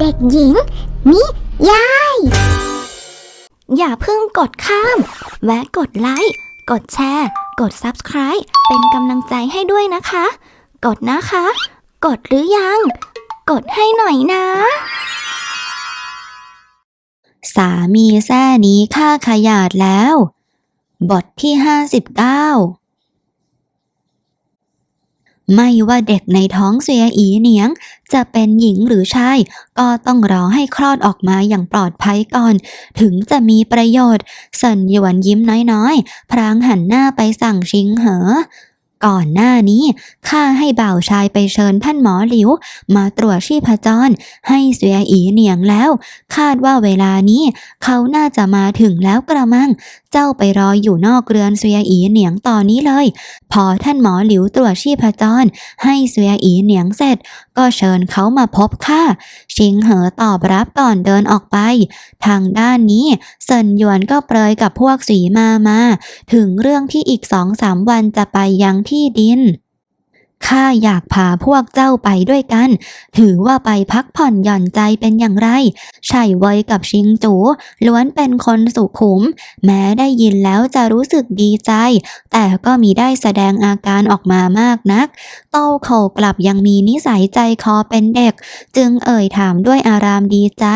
เด็กหญิง นิยาย อย่าเพิ่งกดข้าม แวะกดไลค์ กดแชร์ กด Subscribe เป็นกำลังใจให้ด้วยนะคะ กดนะคะ กดหรือยัง กดให้หน่อยนะ สามีแซ่นี้ฆ่าขยาดแล้ว บทที่59 ไม่ว่าเด็กในท้องเสียอีเหนียง จะเป็นหญิงหรือชาย ก็ต้องรอให้คลอดออกมาอย่างปลอดภัยก่อน ถึงจะมีประโยชน์สันหยวนยิ้มน้อยๆ พรางหันหน้าไปสั่งชิงเหอ ก่อนหน้านี้ ข้าให้บ่าวชายไปเชิญท่านหมอหลิว มาตรวจชีพจร ให้เสียอีเหนียงแล้ว คาดว่าเวลานี้ เขาน่าจะมาถึงแล้วกระมัง เจ้าไปรออยู่นอกเรือนเสียอีเหนียงตอนนี้เลย พอท่านหมอหลิวตรวจชีพจร ให้เสียอีเหนียงเสร็จ ก็เชิญเขามาพบข้าชิงเหอตอบรับก่อนเดินออกไป ทางด้านนี้เซินหยวนก็เปรยกับพวกสีมามา ถึงเรื่องที่อีกสองสามวันจะไปยังที่ดิน ข้าอยากพาพวกเจ้าไปด้วยกัน ถือว่าไปพักผ่อนหย่อนใจเป็นอย่างไรใช่เวยกับชิงจูล้วนเป็นคนสุขุม แม้ได้ยินแล้วจะรู้สึกดีใจ แต่ก็มีได้แสดงอาการออกมามากนัก เต้าโขกลับยังมีนิสัยใจคอเป็นเด็ก จึงเอ่ยถามด้วยอารามดีใจ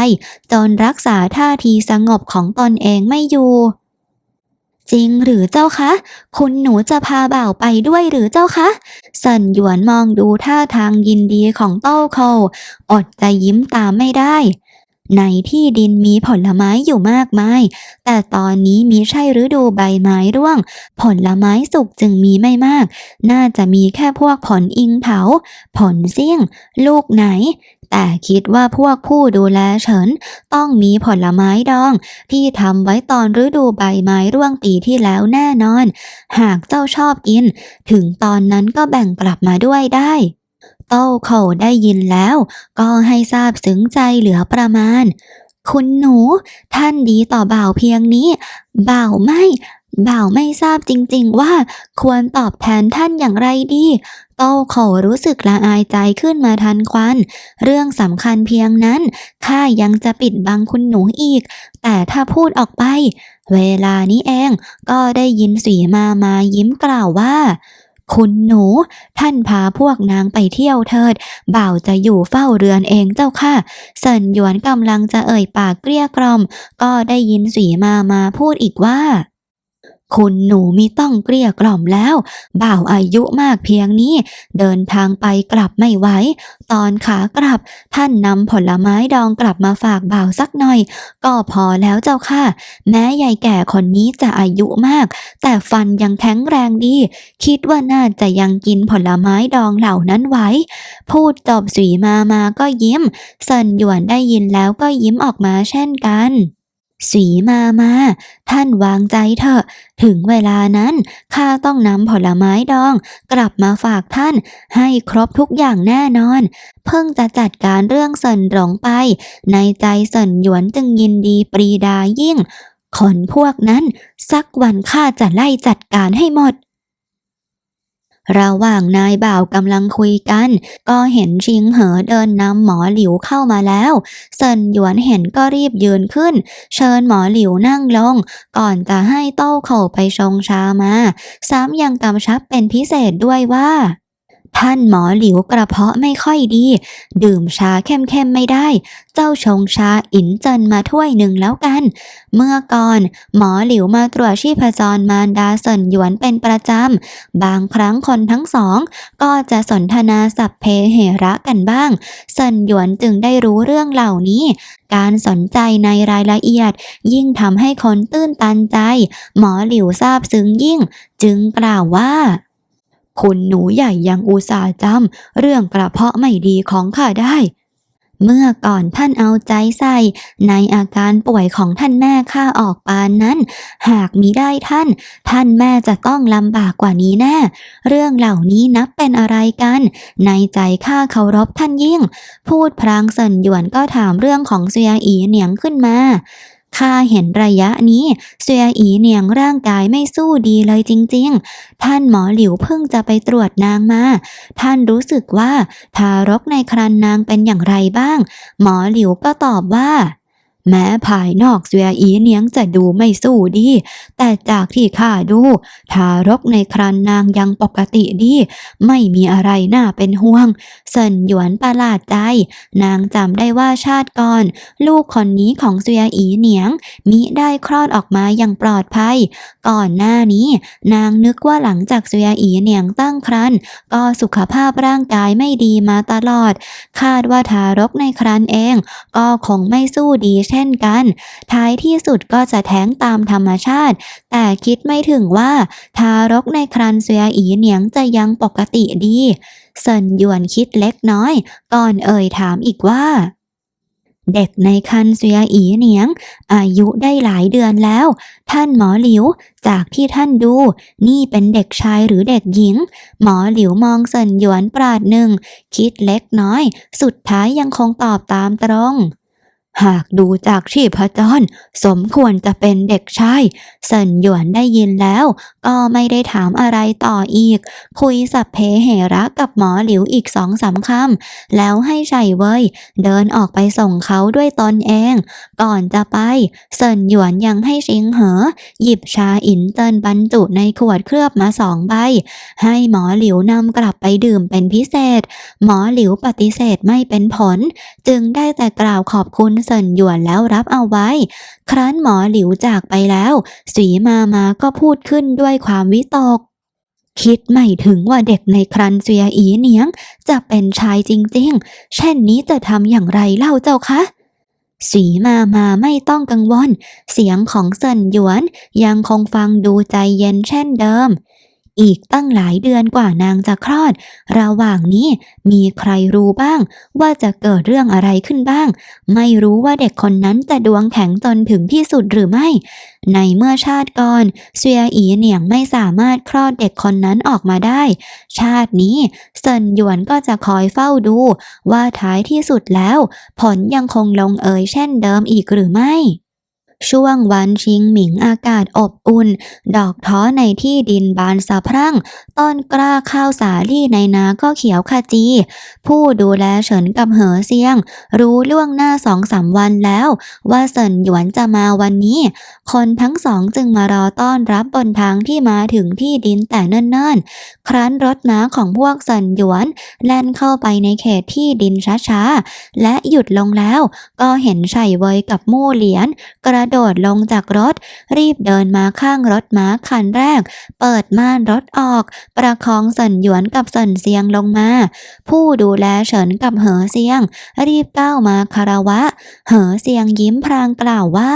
จนรักษาท่าทีสงบของตนเองไม่อยู่ จริงหรือเจ้าคะ คุณหนูจะพาบ่าวไปด้วยหรือเจ้าคะสันหยวนมองดูท่าทางยินดีของเต้าโคอดจะยิ้มตามไม่ได้ ในที่ดินมีผลไม้อยู่มากมาย แต่ตอนนี้มีใช่ฤดูใบไม้ร่วง ผลไม้สุกจึงมีไม่มาก น่าจะมีแค่พวกผลอิงเถาผลเสี่ยง ลูกไหน แต่คิดว่าพวกผู้ดูแลเฉิน ต้องมีผลไม้ดอง ที่ทำไว้ตอนฤดูใบไม้ร่วงปีที่แล้วแน่นอน หากเจ้าชอบกิน ถึงตอนนั้นก็แบ่งกลับมาด้วยได้ โต้เข่าได้ยินแล้ว ก็ให้ทราบซึ้งใจเหลือประมาณ คุณหนู ท่านดีต่อบ่าวเพียงนี้ บ่าวไม่ บ่าวไม่ทราบจริงๆว่า ควรตอบแทนท่านอย่างไรดีโต้เข่ารู้สึกละอายใจขึ้นมาทันควัน เรื่องสำคัญเพียงนั้นข้ายังจะปิดบังคุณหนูอีก แต่ถ้าพูดออกไป เวลานี้เองก็ได้ยินสีมามายิ้มกล่าวว่า คุณหนู ท่านพาพวกนางไปเที่ยวเถิด บ่าวจะอยู่เฝ้าเรือนเองเจ้าค่ะ เซินหยวนกำลังจะเอ่ยปากเกลี้ยกล่อม ก็ได้ยินสีมามาพูดอีกว่า คุณหนูมิต้องเกลี้ยกล่อมแล้ว บ่าวอายุมากเพียงนี้ เดินทางไปกลับไม่ไหว ตอนขากลับ ท่านนำผลไม้ดองกลับมาฝากบ่าวสักหน่อย ก็พอแล้วเจ้าค่ะ แม้ยายแก่คนนี้จะอายุมาก แต่ฟันยังแข็งแรงดี คิดว่าน่าจะยังกินผลไม้ดองเหล่านั้นไว้ พูดจบสีมามาก็ยิ้ม เซินหยวนได้ยินแล้วก็ยิ้มออกมาเช่นกัน สีมามา ท่านวางใจเถอะ ถึงเวลานั้น ข้าต้องนำผลไม้ดอง กลับมาฝากท่าน ให้ครบทุกอย่างแน่นอน เพิ่งจะจัดการเรื่องเซินหลงไป ในใจเซินหยวนจึงยินดีปรีดายิ่ง คนพวกนั้น สักวันข้าจะไล่จัดการให้หมด ระหว่างนายบ่าวกำลังคุยกัน ก็เห็นชิงเหอเดินนำหมอหลิวเข้ามาแล้วเซินหยวนเห็นก็รีบยืนขึ้น เชิญหมอหลิวนั่งลง ก่อนจะให้เต้าเข่าไปชงชามา ซ้ำยังกำชับเป็นพิเศษด้วยว่า ท่านหมอหลิวกระเพาะไม่ค่อยดี ดื่มชาเข้มๆไม่ได้ เจ้าชงชาอินเจินมาถ้วยหนึ่งแล้วกัน เมื่อก่อน หมอหลิวมาตรวจชีพจรมารดาเซินหยวนเป็นประจำ บางครั้งคนทั้งสอง ก็จะสนทนาสัพเพเหระกันบ้างเซินหยวนจึงได้รู้เรื่องเหล่านี้ การสนใจในรายละเอียด ยิ่งทำให้คนตื้นตันใจ หมอหลิวทราบซึ้งยิ่ง จึงกล่าวว่า คุณหนูใหญ่ยังอุตส่าห์จำเรื่องกระเพาะไม่ดีของข้าได้เมื่อก่อนท่านเอาใจใส่ ในอาการป่วยของท่านแม่ข้าออกปานนั้น หากมิได้ท่าน ท่านแม่จะต้องลำบากกว่านี้แน่ เรื่องเหล่านี้นับเป็นอะไรกัน ในใจข้าเคารพท่านยิ่ง พูดพรางเซินหยวนก็ถามเรื่องของเซียอีเหนียงขึ้นมา ข้าเห็นระยะนี้เสียอีเหนียงร่างกายไม่สู้ดีเลยจริง ๆ ท่านหมอหลิวเพิ่งจะไปตรวจนางมา ท่านรู้สึกว่าทารกในครรภ์นางเป็นอย่างไรบ้าง หมอหลิวก็ตอบว่า แม้ภายนอกเสียอีเหนียงจะดูไม่สู้ดี แต่จากที่ข้าดู ทารกในครรภ์นางยังปกติดี ไม่มีอะไรน่าเป็นห่วง เซินหยวนประหลาดใจ นางจำได้ว่าชาติก่อน ลูกคนนี้ของเสียอีเหนียง มิได้คลอดออกมาอย่างปลอดภัย ก่อนหน้านี้ นางนึกว่าหลังจากเสียอีเหนียงตั้งครรภ์ก็สุขภาพร่างกายไม่ดีมาตลอด คาดว่าทารกในครรภ์เอง ก็คงไม่สู้ดีเช่นกัน ท้ายที่สุดก็จะแท้งตามธรรมชาติ แต่คิดไม่ถึงว่า ทารกในครรภ์เสียอีเหนียงจะยังปกติดีเซินหยวนคิดเล็กน้อย ก่อนเอ่ยถามอีกว่าเด็กในครรภ์เสียอีเหนียง อายุได้หลายเดือนแล้ว ท่านหมอหลิว จากที่ท่านดู นี่เป็นเด็กชายหรือเด็กหญิง หมอหลิวมองเซินหยวนปราดหนึ่ง คิดเล็กน้อย สุดท้ายยังคงตอบตามตรง หากดูจากชีพจร สมควรจะเป็นเด็กชายเซินหยวนได้ยินแล้ว ก็ไม่ได้ถามอะไรต่ออีก คุยสัพเพเหระกับหมอหลิวอีกสองสามคำแล้วให้ชัยเว่ยเดินออกไปส่งเขาด้วยตนเอง ก่อนจะไปเซินหยวนยังให้ชิงเหอ หยิบชาอินเตินบรรจุในขวดเคลือบมาสองใบ ให้หมอหลิวนำกลับไปดื่มเป็นพิเศษ หมอหลิวปฏิเสธไม่เป็นผล จึงได้แต่กล่าวขอบคุณเซินหยวนแล้วรับเอาไว้ ครั้นหมอหลิวจากไปแล้วสีมามาก็พูดขึ้นด้วยความวิตก คิดไม่ถึงว่าเด็กในครันเซียอีเนียง จะเป็นชายจริงๆ เช่นนี้จะทำอย่างไรเล่าเจ้าคะสีมามาไม่ต้องกังวล เสียงของเซินหยวนยังคงฟังดูใจเย็นเช่นเดิม อีกตั้งหลายเดือนกว่านางจะคลอด ระหว่างนี้มีใครรู้บ้าง ว่าจะเกิดเรื่องอะไรขึ้นบ้าง ไม่รู้ว่าเด็กคนนั้นจะดวงแข็งจนถึงที่สุดหรือไม่ ในเมื่อชาติก่อนเซียอีเหนียงไม่สามารถคลอดเด็กคนนั้นออกมาได้ ชาตินี้เซินหยวนก็จะคอยเฝ้าดู ว่าท้ายที่สุดแล้ว ผลยังคงลงเอยเช่นเดิมอีกหรือไม่ ช่วงวันชิงหมิงอากาศอบอุ่น ดอกท้อในที่ดินบานสะพรั่ง ต้นกล้าข้าวสาลี่ในนาก็เขียวขจี ผู้ดูแลเฉินกับเหอเซียง รู้ล่วงหน้าสองสามวันแล้ว ว่าเซินหยวนจะมาวันนี้ คนทั้งสองจึงมารอต้อนรับบนทางที่มาถึงที่ดินแต่เนิ่นๆ ครั้นรถม้าของพวกเซินหยวนแล่นเข้าไปในเขตที่ดินช้าๆ และหยุดลงแล้ว ก็เห็นไฉเวยกับมู่เหลียนกระโดดลงจากรถ รีบเดินมาข้างรถม้าคันแรก เปิดม่านรถออก ประคองสนหยวนกับสนเซียงลงมา ผู้ดูแลเฉินกับเหอเซียง รีบก้าวมาคารวะ เหอเซียงยิ้มพรางกล่าวว่า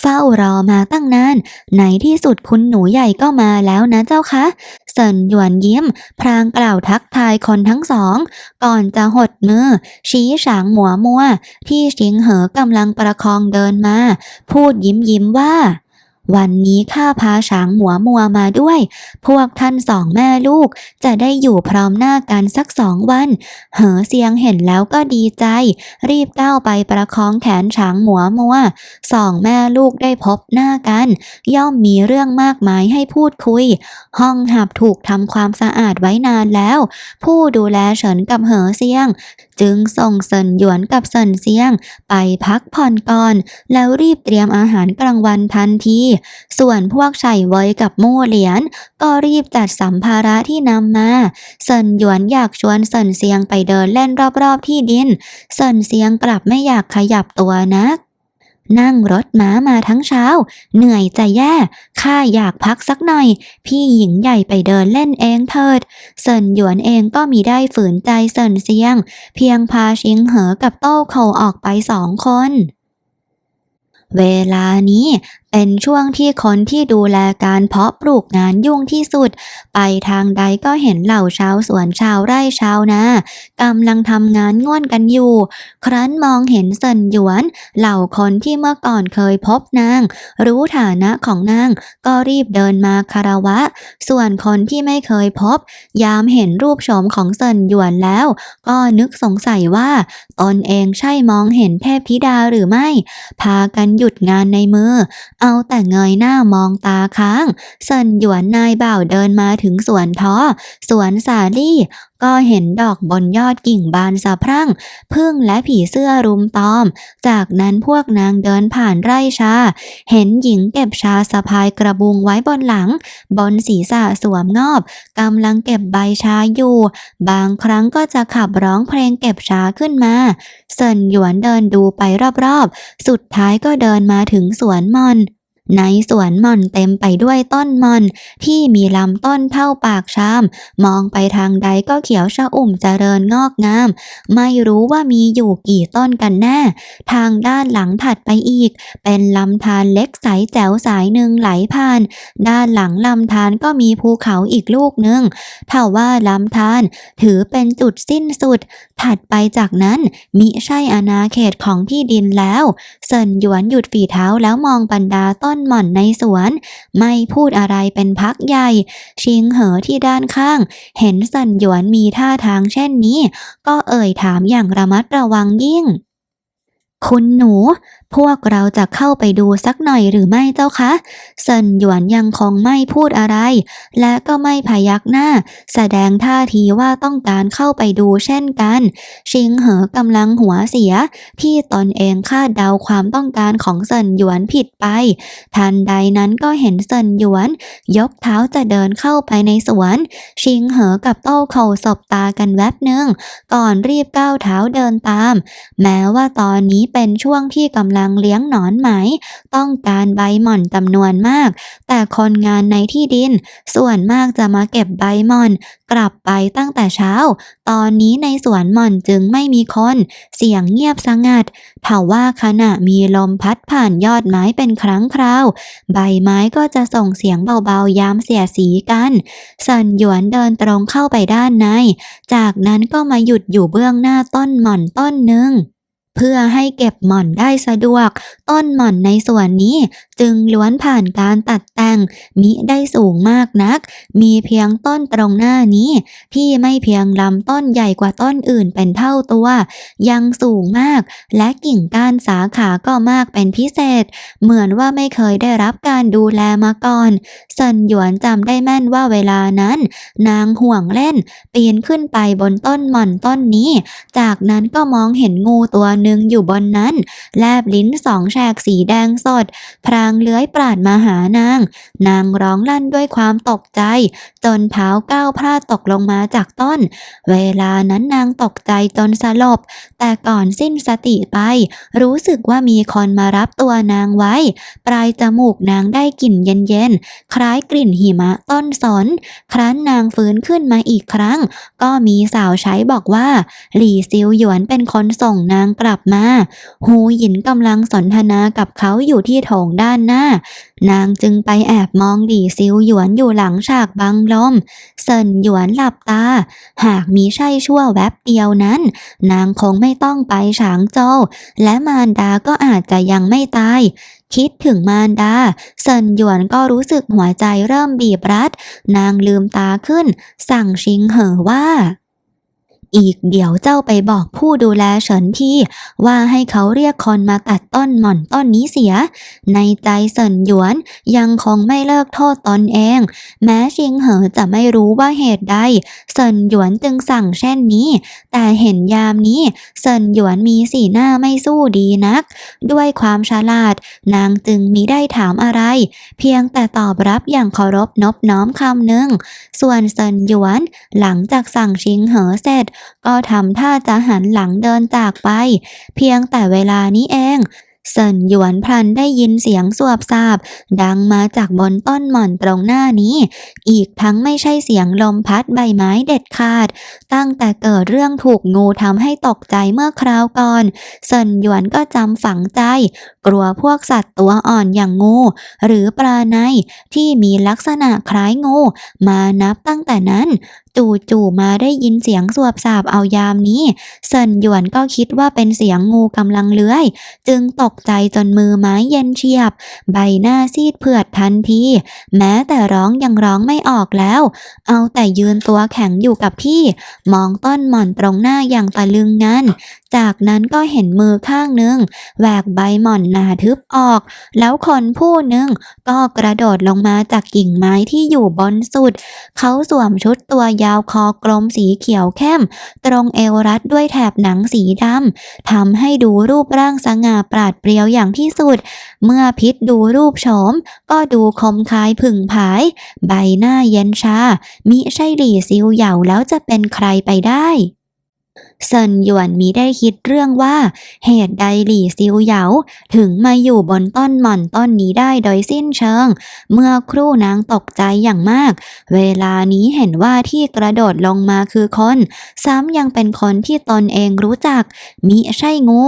เฝ้ารอมาตั้งนาน ในที่สุดคุณหนูใหญ่ก็มาแล้วนะเจ้าคะเซินหยวนยิ้ม พรางกล่าวทักทายคนทั้งสอง ก่อนจะหดมือ ชี้ฉางหมัวมัว ที่ชิงเหอกำลังประคองเดินมา พูดยิ้มยิ้มว่า วันนี้ข้าพาฉางหมัวมัวมาด้วย พวกท่านสองแม่ลูกจะได้อยู่พร้อมหน้ากันสักสองวัน เหอเซียงเห็นแล้วก็ดีใจ รีบก้าวไปประคองแขนฉางหมัวมัว สองแม่ลูกได้พบหน้ากัน ย่อมมีเรื่องมากมายให้พูดคุย ห้องหับถูกทำความสะอาดไว้นานแล้ว ผู้ดูแลเฉินกับเหอเซียง จึงส่งเซินหยวนกับเซินเซียง ไปพักผ่อนก่อน แล้วรีบเตรียมอาหารกลางวันทันทีส่วนพวกไฉเวยกับมู่เหลียน ก็รีบจัดสัมภาระที่นำมาเซินหยวนอยากชวนเซินเซียงไปเดินเล่นรอบๆที่ดินเซินเซียงกลับไม่อยากขยับตัวนักนั่งรถม้ามาทั้งเช้า เหนื่อยจะแย่ ข้าอยากพักสักหน่อย พี่หญิงใหญ่ไปเดินเล่นเองเถิด เซินหยวนเองก็มีได้ฝืนใจเซินเซียง เพียงพาชิงเหอกับโต้เขาออกไปสองคนเวลานี้ เป็นช่วงที่คนที่ดูแลการเพาะปลูกงานยุ่งที่สุด ไปทางใดก็เห็นเหล่าชาวสวนชาวไร่ชาวนากำลังทำงานง่วนกันอยู่ ครั้นมองเห็นเซินหยวน เหล่าคนที่เมื่อก่อนเคยพบนาง รู้ฐานะของนาง ก็รีบเดินมาคารวะ ส่วนคนที่ไม่เคยพบ ยามเห็นรูปโฉมของเซินหยวนแล้ว ก็นึกสงสัยว่าตนเองใช่มองเห็นเทพธิดาหรือไม่ พากันหยุดงานในมือเอาแต่เงยหน้ามองตาค้างเซินหยวนนายบ่าวเดินมาถึงสวนท้อ สวนสาลี่ ก็เห็นดอกบนยอดกิ่งบานสะพรั่ง พึ่งและผีเสื้อรุมตอม จากนั้นพวกนางเดินผ่านไร่ชา เห็นหญิงเก็บชาสะพายกระบุงไว้บนหลัง บนศีรษะสวมงอบกำลังเก็บใบชาอยู่ บางครั้งก็จะขับร้องเพลงเก็บชาขึ้นมาเซินหยวนเดินดูไปรอบๆ สุดท้ายก็เดินมาถึงสวนมอน ในสวนหม่อนเต็มไปด้วยต้นหม่อน ที่มีลำต้นเท่าปากชาม มองไปทางใดก็เขียวชะอุ่มเจริญงอกงาม ไม่รู้ว่ามีอยู่กี่ต้นกันแน่ ทางด้านหลังถัดไปอีก เป็นลำธารเล็กใสแจ๋วสายหนึ่งไหลผ่าน ด้านหลังลำธารก็มีภูเขาอีกลูกหนึ่งเท่าว่าลำธารถือเป็นจุดสิ้นสุด ถัดไปจากนั้นมิใช่อาณาเขตของที่ดินแล้วเซินหยวนหยุดฝีเท้าแล้วมองบรรดาต้นหม่อนในสวน ไม่พูดอะไรเป็นพักใหญ่ ชิงเหอที่ด้านข้าง เห็นสันหยวนมีท่าทางเช่นนี้ ก็เอ่ยถามอย่างระมัดระวังยิ่ง คุณหนูพวกเราจะเข้าไปดูสักหน่อยหรือไม่เจ้าคะเซินหยวนยังคงไม่พูดอะไร และก็ไม่พยักหน้า แสดงท่าทีว่าต้องการเข้าไปดูเช่นกัน ชิงเหอกำลังหัวเสียที่ตนเองคาดเดาความต้องการของเซินหยวนผิดไป ทันใดนั้นก็เห็นเซินหยวน ยกเท้าจะเดินเข้าไปในสวน ชิงเหอกับโต้เข่าสบตากันแวบหนึ่งก่อนรีบก้าวเท้าเดินตาม แม้ว่าตอนนี้เป็นช่วงที่กำลังรังเลี้ยงหนอนไหม ต้องการใบหม่อนจำนวนมาก แต่คนงานในที่ดิน ส่วนมากจะมาเก็บใบหม่อน กลับไปตั้งแต่เช้า ตอนนี้ในสวนหม่อนจึงไม่มีคน เสียงเงียบสงัดเถาว่าขณะมีลมพัดผ่านยอดไม้เป็นครั้งคราว ใบไม้ก็จะส่งเสียงเบาๆยามเสียสีกันสันหยวนเดินตรงเข้าไปด้านใน จากนั้นก็มาหยุดอยู่เบื้องหน้าต้นหม่อนต้นหนึ่ง เพื่อให้เก็บหม่อนได้สะดวก ต้นหม่อนในส่วนนี้จึงล้วนผ่านการตัดแต่งมิได้สูงมากนัก มีเพียงต้นตรงหน้านี้ ที่ไม่เพียงลำต้นใหญ่กว่าต้นอื่นเป็นเท่าตัว ยังสูงมาก และกิ่งก้านสาขาก็มากเป็นพิเศษ เหมือนว่าไม่เคยได้รับการดูแลมาก่อนเซินหยวนจำได้แม่นว่าเวลานั้น นางห่วงเล่น ปีนขึ้นไปบนต้นหม่อนต้นนี้ จากนั้นก็มองเห็นงูตัวหนึ่งหนึ่งอยู่บนนั้น แลบลิ้นสองแฉกสีแดงสด พรางเลื้อยปราดมาหานาง นางร้องลั่นด้วยความตกใจ จนเท้าก้าวพลาดตกลงมาจากต้น เวลานั้นนางตกใจจนสลบ แต่ก่อนสิ้นสติไป รู้สึกว่ามีคนมารับตัวนางไว้ ปลายจมูกนางได้กลิ่นเย็นๆ คล้ายกลิ่นหิมะต้นสน ครั้นนางฟื้นขึ้นมาอีกครั้ง ก็มีสาวใช้บอกว่า หลี่ซิวหยวนเป็นคนส่งนางกลับมา หูหยินกำลังสนทนากับเขาอยู่ที่โถงด้านหน้า นางจึงไปแอบมองหลี่ซิวหยวนอยู่หลังฉากบังลม เซินหยวนหลับตา หากมีใช่ชั่วแวบเดียวนั้น นางคงไม่ต้องไปฉางโจวและมารดาก็อาจจะยังไม่ตายคิดถึงมารดา เซินหยวนก็รู้สึกหัวใจเริ่มบีบรัด นางลืมตาขึ้น สั่งชิงเหอว่า อีกเดี๋ยวเจ้าไปบอกผู้ดูแลเฉินที่ว่าให้เขาเรียกคนมาตัดต้นหม่อนต้นนี้เสีย ในใจเซินหยวนยังคงไม่เลิกโทษตนเอง แม้ชิงเหอจะไม่รู้ว่าเหตุใดเซินหยวนจึงสั่งเช่นนี้ แต่เห็นยามนี้เซินหยวนมีสีหน้าไม่สู้ดีนัก ด้วยความฉลาด นางจึงมิได้ถามอะไร เพียงแต่ตอบรับอย่างเคารพนบน้อมคำหนึ่งส่วนเซินหยวน หลังจากสั่งชิงเหอเสร็จก็ทำท่าจะหันหลังเดินจากไป เพียงแต่เวลานี้เองเซินหยวนพลันได้ยินเสียงสวบซาบ ดังมาจากบนต้นหม่อนตรงหน้านี้ อีกทั้งไม่ใช่เสียงลมพัดใบไม้เด็ดขาด ตั้งแต่เกิดเรื่องถูกงูทำให้ตกใจเมื่อคราวก่อนเซินหยวนก็จำฝังใจ กลัวพวกสัตว์ตัวอ่อนอย่างงู หรือปลาในที่มีลักษณะคล้ายงู มานับตั้งแต่นั้น จู่ๆมาได้ยินเสียงสวบสาบเอายามนี้ เซินหยวนก็คิดว่าเป็นเสียงงูกำลังเลื้อย จึงตกใจจนมือไม้เย็นเฉียบ ใบหน้าซีดเผือดทันที แม้แต่ร้องยังร้องไม่ออกแล้ว เอาแต่ยืนตัวแข็งอยู่กับพี่ มองต้นหม่อนตรงหน้าอย่างตะลึงงันจากนั้นก็เห็นมือข้างหนึ่งแหวกใบหม่อนหนาทึบออก แล้วคนผู้หนึ่งก็กระโดดลงมาจากกิ่งไม้ที่อยู่บนสุด เขาสวมชุดตัวยาวคอกลมสีเขียวเข้ม ตรงเอวรัดด้วยแถบหนังสีดำทำให้ดูรูปร่างสง่าปราดเปรียวอย่างที่สุด เมื่อพิษดูรูปโฉม ก็ดูคมคายผึ่งผาย ใบหน้าเย็นชา มิใช่หลี่ซิวเหย่าแล้วจะเป็นใครไปได้ เซินหยวนมีได้คิดเรื่องว่า เหตุใดหลี่ซิวเหยาถึงมาอยู่บนต้นหม่อนต้นนี้ได้โดยสิ้นเชิง เมื่อครู่นางตกใจอย่างมาก เวลานี้เห็นว่าที่กระโดดลงมาคือคน ซ้ำยังเป็นคนที่ตนเองรู้จัก มิใช่งู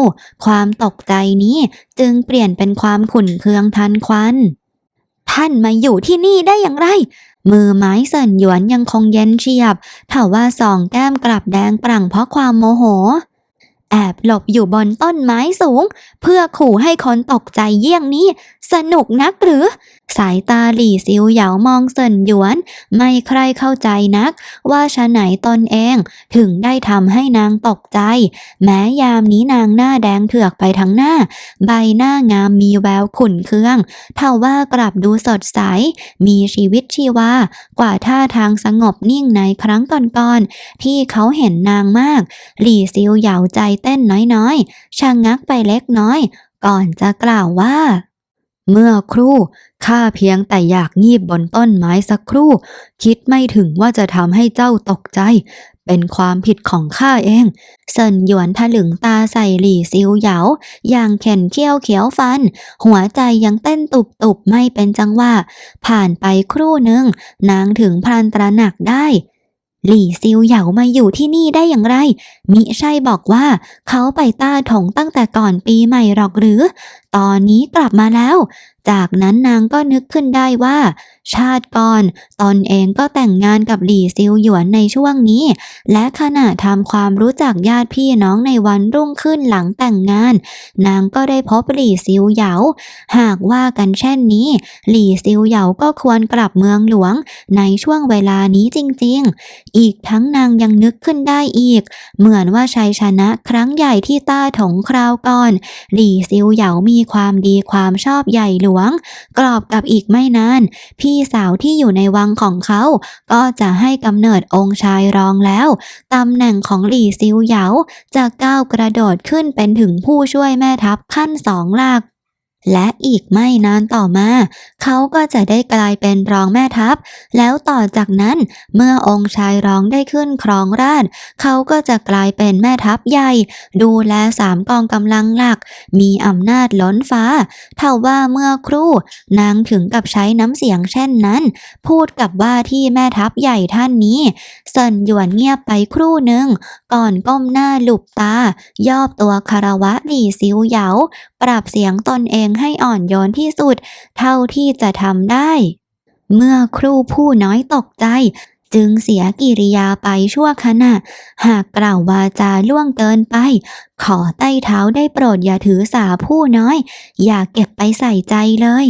ความตกใจนี้จึงเปลี่ยนเป็นความขุ่นเคืองทันควันท่านมาอยู่ที่นี่ได้อย่างไร มือไม้สั่นหยวนยังคงเย็นเฉียบเถาว่าสองแก้มกลับแดงปรั่งเพราะความโมโห แอบหลบอยู่บนต้นไม้สูง เพื่อขู่ให้คนตกใจเยี่ยงนี้ สนุกนักหรือ สายตาหลี่ซิวเหยามองเซินหยวน ไม่ใครเข้าใจนัก ว่าชะไหนตนเองถึงได้ทำให้นางตกใจ แม้ยามนี้นางหน้าแดงเถือกไปทั้งหน้า ใบหน้างามมีแววขุ่นเคืองเท่าว่ากลับดูสดใส มีชีวิตชีวากว่าท่าทางสงบนิ่งในครั้งก่อนๆที่เขาเห็นนางมาก หลี่ซิวเหยาใจเต้นน้อยๆชะงงักไปเล็กน้อย ก่อนจะกล่าวว่า เมื่อครู่ข้าเพียงแต่อยากงีบบนต้นไม้สักครู่ คิดไม่ถึงว่าจะทำให้เจ้าตกใจ เป็นความผิดของข้าเองเซินหยวนถลึงตาใส่หลี่ซิวเหยาอย่างเข็นเขี้ยวเขียวฟัน หัวใจยังเต้นตุบๆไม่เป็นจังหวะผ่านไปครู่หนึ่งนางถึงพลันตระหนักได้ หลี่ซิวเหยามาอยู่ที่นี่ได้อย่างไร มิใช่บอกว่า เขาไปต้าถงตั้งแต่ก่อนปีใหม่หรอกหรือ ตอนนี้กลับมาแล้ว จากนั้นนางก็นึกขึ้นได้ว่า ชาติก่อนตนเองก็แต่งงานกับหลี่ซิวหยวนในช่วงนี้ และขณะทำความรู้จักญาติพี่น้องในวันรุ่งขึ้นหลังแต่งงาน นางก็ได้พบหลี่ซิวเหยา หากว่ากันเช่นนี้ หลี่ซิวเหยาก็ควรกลับเมืองหลวง ในช่วงเวลานี้จริงๆ อีกทั้งนางยังนึกขึ้นได้อีก เหมือนว่าชัยชนะครั้งใหญ่ที่ต้าถงคราวก่อน หลี่ซิวเหยามีความดีความชอบใหญ่หลวง กรอบกับอีกไม่นาน พี่สาวที่อยู่ในวังของเขา ก็จะให้กำเนิดองค์ชายรองแล้วตำแหน่งของหลี่ซิวเหยาจะก้าวกระโดดขึ้นเป็นถึงผู้ช่วยแม่ทัพขั้นสองหลัก และอีกไม่นานต่อมา เขาก็จะได้กลายเป็นรองแม่ทัพ แล้วต่อจากนั้นเมื่อองค์ชายรองได้ขึ้นครองราชเขาก็จะกลายเป็นแม่ทัพใหญ่ ดูแลสามกองกำลังหลัก มีอำนาจล้นฟ้าเท่าว่าเมื่อครู่ นางถึงกับใช้น้ำเสียงเช่นนั้น พูดกับว่าที่แม่ทัพใหญ่ท่านนี้เซินหยวนเงียบไปครู่หนึ่ง ก่อนก้มหน้าหลุบตาย่อตัวคารวะหลี่ซิวเหยา ปรับเสียงตนเองให้อ่อนโยนที่สุด เท่าที่จะทำได้ เมื่อครูผู้น้อยตกใจ จึงเสียกิริยาไปชั่วขณะ หากกล่าววาจาล่วงเกินไป ขอใต้เท้าได้โปรดอย่าถือสาผู้น้อย อย่าเก็บไปใส่ใจเลย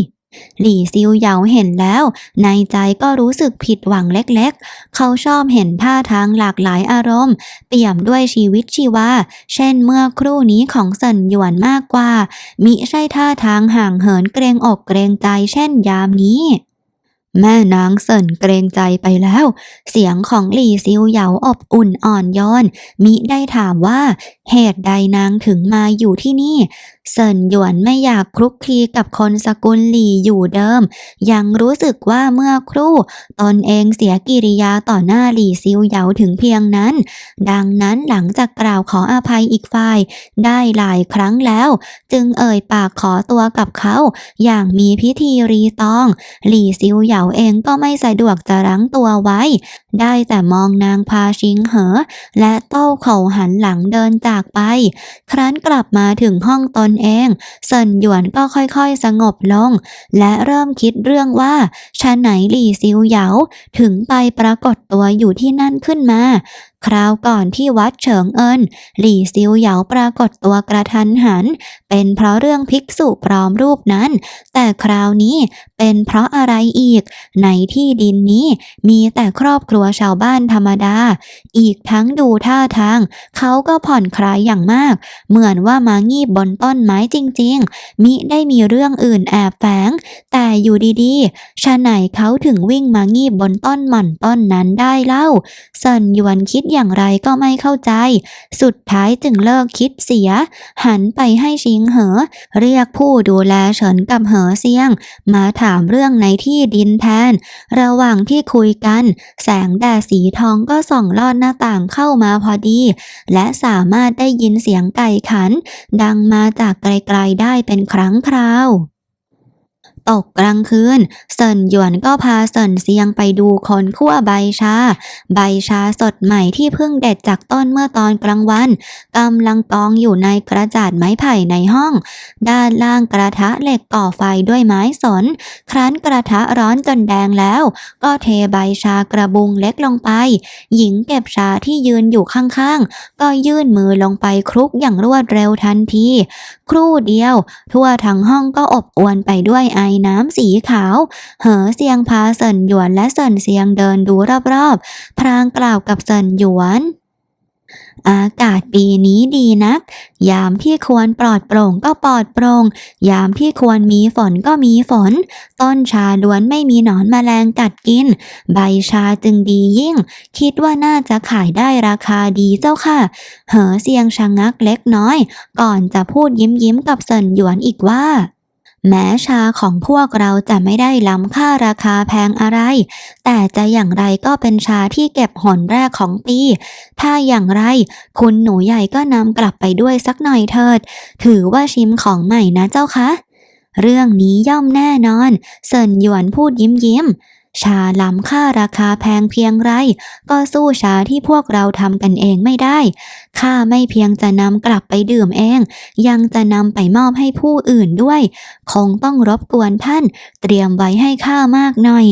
หลี่ซิวเหยาเห็นแล้ว ในใจก็รู้สึกผิดหวังเล็กๆ เขาชอบเห็นท่าทางหลากหลายอารมณ์ เปี่ยมด้วยชีวิตชีวา เช่นเมื่อครู่นี้ของเซินหยวนมากกว่า มิใช่ท่าทางห่างเหินเกรงอกเกรงใจเช่นยามนี้ แม่นางเสินเกรงใจไปแล้ว เสียงของหลี่ซิวเหยาอบอุ่นอ่อนโยนมิได้ถามว่า เหตุใดนางถึงมาอยู่ที่นี่เซินหยวนไม่อยากคลุกคลีกับคนสกุลหลี่อยู่เดิม ยังรู้สึกว่าเมื่อครู่ ตนเองเสียกิริยาต่อหน้าหลี่ซิวเหยาถึงเพียงนั้น ดังนั้นหลังจากกล่าวขออภัยอีกฝ่าย ได้หลายครั้งแล้ว จึงเอ่ยปากขอตัวกับเขา อย่างมีพิธีรีตอง หลี่ซิวเหยาเองก็ไม่สะดวกจะรั้งตัวไว้ ได้แต่มองนางพาชิงเหอ และเต้าเข่าหันหลังเดินจากไป ครั้นกลับมาถึงห้องตนเองเซินหยวนก็ค่อยๆสงบลง และเริ่มคิดเรื่องว่าชาไหนหลี่ซิวเหยาถึงไปปรากฏตัวอยู่ที่นั่นขึ้นมาคราวก่อนที่วัดเฉิงเอินหลี่ซิวเหยาปรากฏตัวกระทันหัน เป็นเพราะเรื่องภิกษุปลอมรูปนั้น แต่คราวนี้เป็นเพราะอะไรอีก ในที่ดินนี้มีแต่ครอบครัวชาวบ้านธรรมดา อีกทั้งดูท่าทาง เขาก็ผ่อนคลายอย่างมาก เหมือนว่ามางีบบนต้นไม้จริง ๆ มิได้มีเรื่องอื่นแอบแฝง แต่อยู่ดีๆชะไหนเขาถึงวิ่งมางีบบนต้นหม่อนต้นนั้นได้เล่าเซินหยวนคิดอย่างไรก็ไม่เข้าใจ สุดท้ายจึงเลิกคิดเสีย หันไปให้ชิงเหอ เรียกผู้ดูแลเฉินกับเหอเซียง มาถามเรื่องในที่ดินแทน ระหว่างที่คุยกัน แสงแดดสีทองก็ส่องลอดหน้าต่างเข้ามาพอดี และสามารถได้ยินเสียงไก่ขัน ดังมาจากไกลๆได้เป็นครั้งคราว ตกกลางคืน เซินหยวนก็พาเซินเซียงไปดูคนคั่วใบชา ใบชาสดใหม่ที่เพิ่งเด็ดจากต้นเมื่อตอนกลางวันกำลังกองอยู่ในกระจาดไม้ไผ่ในห้อง ด้านล่างกระทะเหล็กก่อไฟด้วยไม้สน ครั้นกระทะร้อนจนแดงแล้ว ก็เทใบชากระบุงเล็กลงไป หญิงเก็บชาที่ยืนอยู่ข้างๆ ก็ยื่นมือลงไปคลุกอย่างรวดเร็วทันที ครู่เดียว ทั่วทั้งห้องก็อบอวนไปด้วยไอน้ำสีขาว เหอเซียงพาเซินหยวนและเซินเซียงเดินดูรอบๆ พรางกล่าวกับเซินหยวนอากาศปีนี้ดีนัก ยามที่ควรปลอดโปร่งก็ปลอดโปร่ง ยามที่ควรมีฝนก็มีฝน ต้นชาล้วนไม่มีหนอนแมลงกัดกิน ใบชาจึงดียิ่ง คิดว่าน่าจะขายได้ราคาดีเจ้าค่ะ เหอเซียงชะงักเล็กน้อย ก่อนจะพูดยิ้มยิ้มๆกับเซินหยวนอีกว่า แม้ชาของพวกเราจะไม่ได้ล้ำค่าราคาแพงอะไร แต่จะอย่างไรก็เป็นชาที่เก็บหอนแรกของปี ถ้าอย่างไร คุณหนูใหญ่ก็นำกลับไปด้วยสักหน่อยเถิด ถือว่าชิมของใหม่นะเจ้าคะ เรื่องนี้ย่อมแน่นอน เซินหยวนพูดยิ้มยิ้ม ชาล้ำค่าราคาแพงเพียงไร ก็สู้ชาที่พวกเราทำกันเองไม่ได้ ข้าไม่เพียงจะนำกลับไปดื่มเอง ยังจะนำไปมอบให้ผู้อื่นด้วย คงต้องรบกวนท่าน เตรียมไว้ให้ข้ามากหน่อย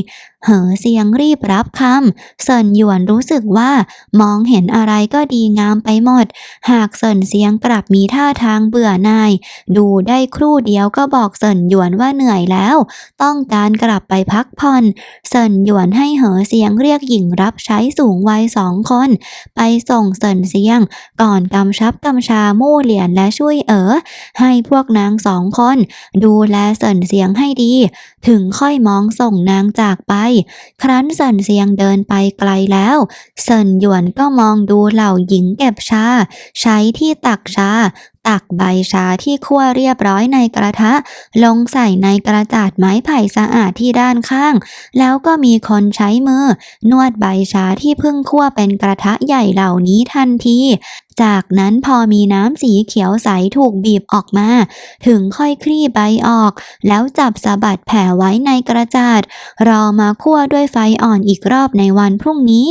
เหอเสียงรีบรับคำเซินหยวนรู้สึกว่ามองเห็นอะไรก็ดีงามไปหมด หากเซินเสียงกลับมีท่าทางเบื่อหน่าย ดูได้ครู่เดียวก็บอกเซินหยวนว่าเหนื่อยแล้ว ต้องการกลับไปพักผ่อนเซินหยวนให้เหอเสียงเรียกหญิงรับใช้สูงวัยสองคน ไปส่งเซินเสียง ก่อนกำชับกำชามู่เหลียนและช่วยเอ๋อให้พวกนางสองคน ดูแลเซินเสียงให้ดี ถึงค่อยมองส่งนางจากไปครั้นเซินเสียงเดินไปไกลแล้วเซินหยวนก็มองดูเหล่าหญิงเก็บชา ใช้ที่ตักชา ตักใบชาที่คั่วเรียบร้อยในกระทะ ลงใส่ในกระจาดไม้ไผ่สะอาดที่ด้านข้าง แล้วก็มีคนใช้มือ นวดใบชาที่เพิ่งคั่วเป็นกระทะใหญ่เหล่านี้ทันที จากนั้นพอมีน้ำสีเขียวใสถูกบีบออกมา ถึงค่อยคลี่ใบออก แล้วจับสะบัดแผ่ไว้ในกระจาด รอมาคั่วด้วยไฟอ่อนอีกรอบในวันพรุ่งนี้